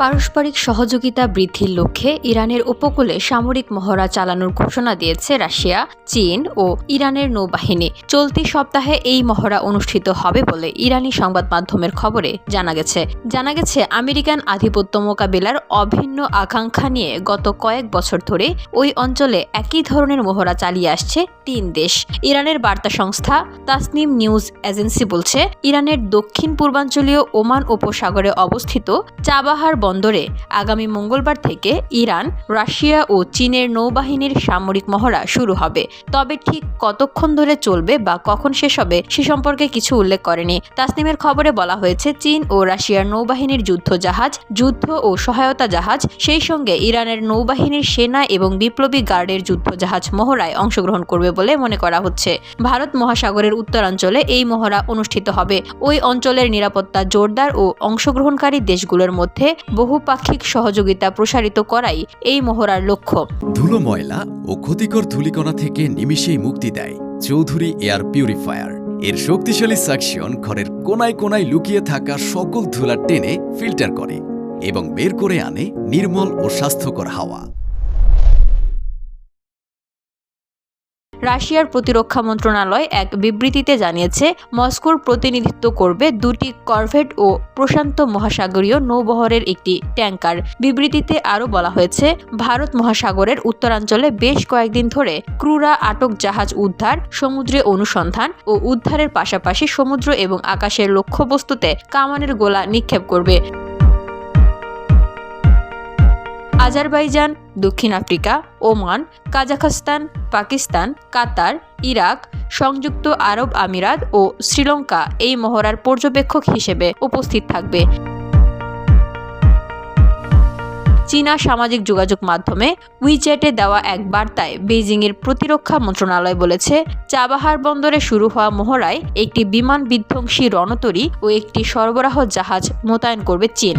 পারস্পরিক সহযোগিতা বৃদ্ধির লক্ষ্যে ইরানের উপকূলে সামরিক মহড়া চালানোর ঘোষণা দিয়েছে রাশিয়া, চীন ও ইরানের নৌবাহিনী। চলতি সপ্তাহে এই মহড়া অনুষ্ঠিত হবে বলে ইরানি সংবাদ মাধ্যমের খবরে জানা গেছে। জানা গেছে, আমেরিকান আধিপত্য মোকাবিলার অভিন্ন আকাঙ্ক্ষা নিয়ে গত কয়েক বছর ধরে ওই অঞ্চলে একই ধরনের মহড়া চালিয়ে আসছে তিন দেশ। ইরানের বার্তা সংস্থা তাসনিম নিউজ এজেন্সি বলছে, ইরানের দক্ষিণ পূর্বাঞ্চলীয় ওমান উপসাগরে অবস্থিত চাবাহার বন্দরে আগামী মঙ্গলবার থেকে ইরান, রাশিয়া ও চীনের নৌবাহিনীর সামরিক মহড়া শুরু হবে। তবে ঠিক কতক্ষণ ধরে চলবে বা কখন শেষ হবে সে সম্পর্কে কিছু উল্লেখ করেনি। তাসনিমের খবরে বলা হয়েছে, চীন ও রাশিয়ার নৌবাহিনীর যুদ্ধ জাহাজ যুদ্ধ ও সহায়তা জাহাজ, সেই সঙ্গে ইরানের নৌবাহিনীর সেনা এবং বিপ্লবী গার্ডের যুদ্ধ জাহাজ মহড়ায় অংশগ্রহণ করবে বলে মনে করা হচ্ছে। ভারত মহাসাগরের উত্তরাঞ্চলে এই মহড়া অনুষ্ঠিত হবে। ওই অঞ্চলের নিরাপত্তা জোরদার ও অংশগ্রহণকারী দেশগুলোর মধ্যে বহুপাক্ষিক সহযোগিতা প্রসারিত করাই এই মহড়ার লক্ষ্য। ধুলো ময়লা ও ক্ষতিকর ধুলিকণা থেকে নিমিশেই মুক্তি দেয় চৌধুরী এয়ার পিউরিফায়ার। এর শক্তিশালী সাকশন ঘরের কোনায় কোনায় লুকিয়ে থাকা সকল ধুলা টেনে ফিল্টার করে এবং বের করে আনে নির্মল ও স্বাস্থ্যকর হাওয়া। রাশিয়ার প্রতিরক্ষা মন্ত্রণালয় এক বিবৃতিতে জানিয়েছে, মস্কোর প্রতিনিধিত্ব করবে দুটি করভেট ও প্রশান্ত মহাসাগরীয় নৌবহরের একটি ট্যাঙ্কার বিবৃতিতে আরও বলা হয়েছে, ভারত মহাসাগরের উত্তরাঞ্চলে বেশ কয়েকদিন ধরে ক্রুরা আটক জাহাজ উদ্ধার, সমুদ্রে অনুসন্ধান ও উদ্ধারের পাশাপাশি সমুদ্র এবং আকাশের লক্ষ্যবস্তুতে কামানের গোলা নিক্ষেপ করবে। আজারবাইজান, দক্ষিণ Africa, Oman, Kazakhstan, Pakistan, Qatar, Iraq, সংযুক্ত আরব আমিরাত ও শ্রীলঙ্কা এই মহড়ার পর্যবেক্ষক হিসেবে উপস্থিত থাকবে। চীনা সামাজিক যোগাযোগ মাধ্যমে উইচ্যাটে দেওয়া এক বার্তায় বেইজিংয়ের প্রতিরক্ষা মন্ত্রণালয় বলেছে, চাবাহার বন্দরে শুরু হওয়া মহড়ায় একটি বিমান বিধ্বংসী রণতরী ও একটি সরবরাহ জাহাজ মোতায়েন করবে চীন।